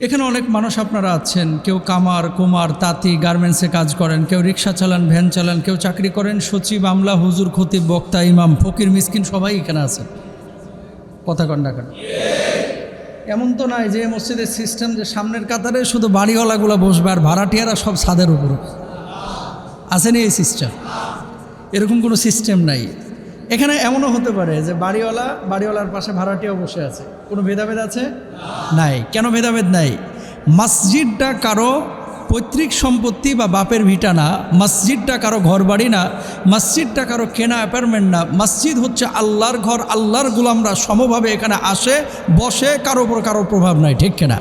এখানে অনেক মানুষ আপনারা আছেন। কেউ কামার, কুমার, তাঁতি, গার্মেন্টসে কাজ করেন, কেউ রিক্সা চালান, ভ্যান চালান, কেউ চাকরি করেন, সচিব, আমলা, হুজুর, খতিব, বক্তা, ইমাম, ফকির, মিসকিন, সবাই এখানে আছেন। কথা কন্ডাকার এমন তো নয় যে মসজিদের সিস্টেম যে সামনের কাতারে শুধু বাড়িওয়ালাগুলো বসবে আর ভাড়াটিয়ারা সব ছাদের উপরে। আসেনি এই সিস্টেম এরকম কোনো সিস্টেম নাই। এখানে এমনও হতে পারে যে বাড়িওয়ালা, বাড়িওয়ালার পাশে ভাড়াটিও বসে আছে। কোনো ভেদাভেদ আছে? নাই। কেন ভেদাভেদ নাই? মসজিদটা কারও পৈতৃক সম্পত্তি বা বাপের ভিটা না। মসজিদটা কারও ঘর বাড়ি না। মসজিদটা কারও কেনা অ্যাপার্টমেন্ট না। মসজিদ হচ্ছে আল্লাহর ঘর, আল্লাহর গুলামরা সমভাবে এখানে আসে, বসে, কারও উপর কারও প্রভাব নাই। ঠিক কেনা?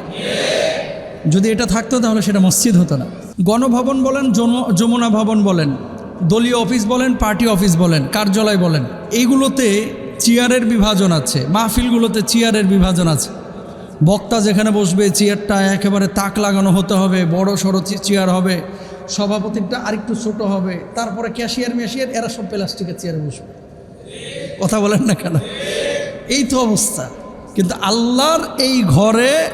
যদি এটা থাকতো তাহলে সেটা মসজিদ হতো না। গণভবন বলেন, যম- যমুনা ভবন বলেন। দলীয় অফিস বলেন, পার্টি অফিস বলেন, কার্যালয় বলেন, এইগুলোতে চেয়ারের বিভাজন আছে, মাহফিলগুলোতে চেয়ারের বিভাজন আছে। বক্তা যেখানে বসবে, চেয়ারটা একেবারে তাক লাগানো হতে হবে, বড় সড়ো চেয়ার হবে সভাপতিটা আরেকটু ছোট হবে, তারপরে ক্যাশিয়ার, ম্যাশিয়ার, এরা সব প্লাস্টিকের চেয়ারে বসবে। কথা বলেন না কেন? এই তো অবস্থা। কিন্তু আল্লাহর এই ঘরে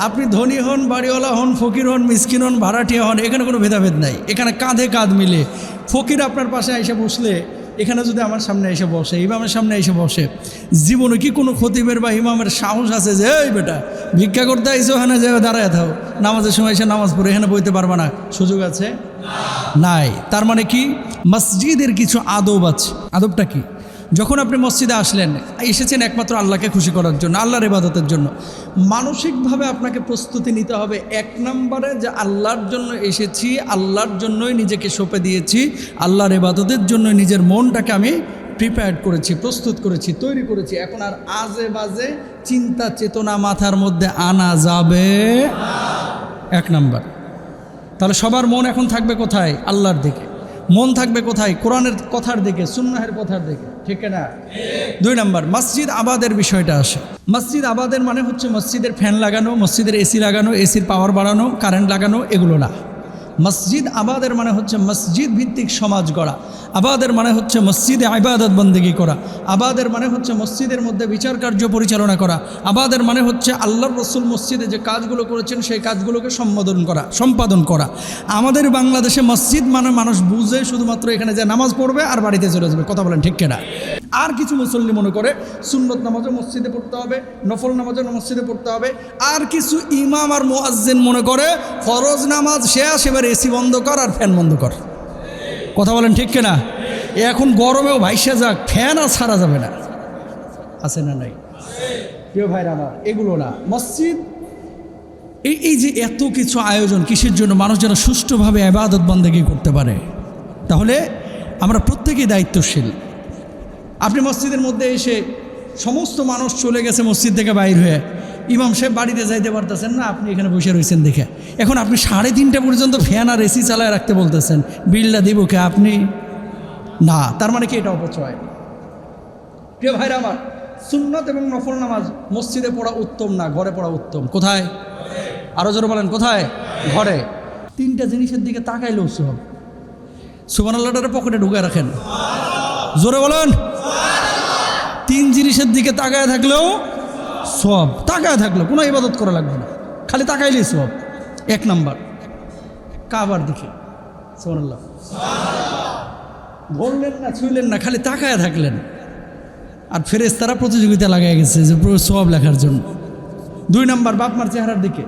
আপনি ধনী হন, বাড়িওয়ালা হন, ফকির হন, মিসকিন হন, ভাড়াটিয়া হন, এখানে কোনো ভেদাভেদ নাই। এখানে কাঁধে কাঁধ মিলে। ফকির আপনার পাশে এসে বসলে, এখানে যদি আমার সামনে এসে বসে, ইমামের সামনে এসে বসে, জীবনে কি কোনো খতিবের বা ইমামের সাহস আছে যে, এই বেটা, ভিক্ষা করতে আইসো ওখানে যে দাঁড়ায় থাও। নামাজের সময় এসে নামাজ পড়ে, এখানে বইতে পারবা না। সুযোগ আছে? নাই। তার মানে কি? মসজিদের কিছু আদব আছে। আদবটা কি? যখন আপনি মসজিদে আসলেন, এসেছেন একমাত্র আল্লাহকে খুশি করার জন্য, আল্লাহর ইবাদতের জন্য। মানসিকভাবে আপনাকে প্রস্তুতি নিতে হবে এক নম্বরে যে আল্লাহর জন্য এসেছি, আল্লাহর জন্যই নিজেকে সঁপে দিয়েছি, আল্লাহর ইবাদতের জন্য নিজের মনটাকে আমি প্রিপেয়ার করেছি, প্রস্তুত করেছি, তৈরি করেছি। এখন আর আজে বাজে চিন্তা, চেতনা মাথার মধ্যে আনা যাবে এক নাম্বার। তাহলে সবার মন এখন থাকবে কোথায়? আল্লাহর দিকে। মন থাকবে কোথায়? কোরআনের কথার দিকে, সুন্নাহের কথার দিকে। ঠিক না? দুই নম্বর, মসজিদ আবাদের বিষয়টা আসে। মসজিদ আবাদের মানে হচ্ছে মসজিদের ফ্যান লাগানো, মসজিদের এসি লাগানো, এসির পাওয়ার বাড়ানো, কারেন্ট লাগানো, এগুলো না। মসজিদ আবাদের মানে হচ্ছে মসজিদ ভিত্তিক সমাজ গড়া। আবাদের মানে হচ্ছে মসজিদে আবাদত বন্দেগি করা। আবাদের মানে হচ্ছে মসজিদের মধ্যে বিচার কার্য পরিচালনা করা। আবাদের মানে হচ্ছে আল্লাহর রসুল মসজিদে যে কাজগুলো করেছেন, সেই কাজগুলোকে সম্বোধন করা, সম্পাদন করা। আমাদের বাংলাদেশে মসজিদ মানে মানুষ বুঝে শুধুমাত্র এখানে যে নামাজ পড়বে আর বাড়িতে চলে যাবে। কথা বলেন ঠিক কেনা? আর কিছু মুসল্লি মনে করে, সুন্নত নামাজও মসজিদে পড়তে হবে, নফল নামাজও মসজিদে পড়তে হবে, আর কিছু ইমাম আর মোয়াজ্জেন মনে করে, ফরজ নামাজ শেষ, এবার এসি বন্ধ কর আর ফ্যান বন্ধ কর। কথা বলেন ঠিক কিনা? এখন গরমেও ভাইসা যাক, ফ্যান আর ছাড়া যাবে না। আছে না নাই? প্রিয় ভাইরা আমার, এগুলো না। মসজিদ, এই এই যে এত কিছু আয়োজন কিসের জন্য মানুষ যেন সুষ্ঠুভাবে আবাদত বন্দেগি করতে পারে? তাহলে আমরা প্রত্যেকেই দায়িত্বশীল। আপনি মসজিদের মধ্যে এসে সমস্ত মানুষ চলে গেছে মসজিদ থেকে বাইর হয়ে। ইমাম সাহেব বাড়িতে যাইতে পারতেছেন না, আপনি এখানে বসে রয়েছেন দেখে। এখন আপনি সাড়ে তিনটা পর্যন্ত ফ্যান আর এসি চালায় রাখতে বলতেছেন। বিলটা দিব কে আপনি? না, তার মানে কি এটা অপচয়? প্রিয় ভাইরা আমার, সুন্নত এবং নফল নামাজ মসজিদে পড়া উত্তম না, ঘরে পড়া উত্তম? কোথায়? আরও জোরে বলেন, কোথায়? ঘরে। তিনটা জিনিসের দিকে তাকাইলেও সব সুবান আল্লাহটারে পকেটে ঢুকে রাখেন। জোরে বলেন। তিন জিনিসের দিকে তাকায় থাকলেও সব তাকায় থাকলেও কোনো ইবাদত করা লাগবে না। খালি তাকাইলেই সব এক নাম্বার, কাবার দিকে। সোনাল্লাহ ধরলেন না ছুঁলেন না, খালি তাকায় থাকলেন। আর ফেরেস তারা প্রতিযোগিতা লাগাই গেছে যে সব লেখার জন্য। দুই নাম্বার বাপমার চেহারার দিকে।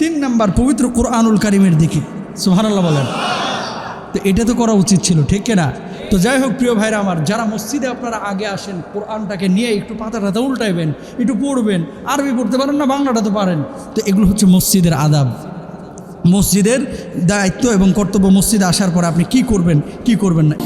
তিন নাম্বার, পবিত্র কোরআনুল কারিমের দিকে। সুহানাল্লাহ বলেন। তো এটা তো করা উচিত ছিল, ঠিক না তো যাই হোক, প্রিয় ভাইরা আমার, যারা মসজিদে আপনারা আগে আসেন, কোরআনটাকে নিয়ে একটু পাতাটাতে উল্টাইবেন, একটু পড়বেন, আরবি পড়তে পারেন না বাংলাটা তো পারেন, তো এগুলো হচ্ছে মসজিদের আদাব। মসজিদের দায়িত্ব এবং কর্তব্য মসজিদে আসার পর আপনি কি করবেন কি করবেন না?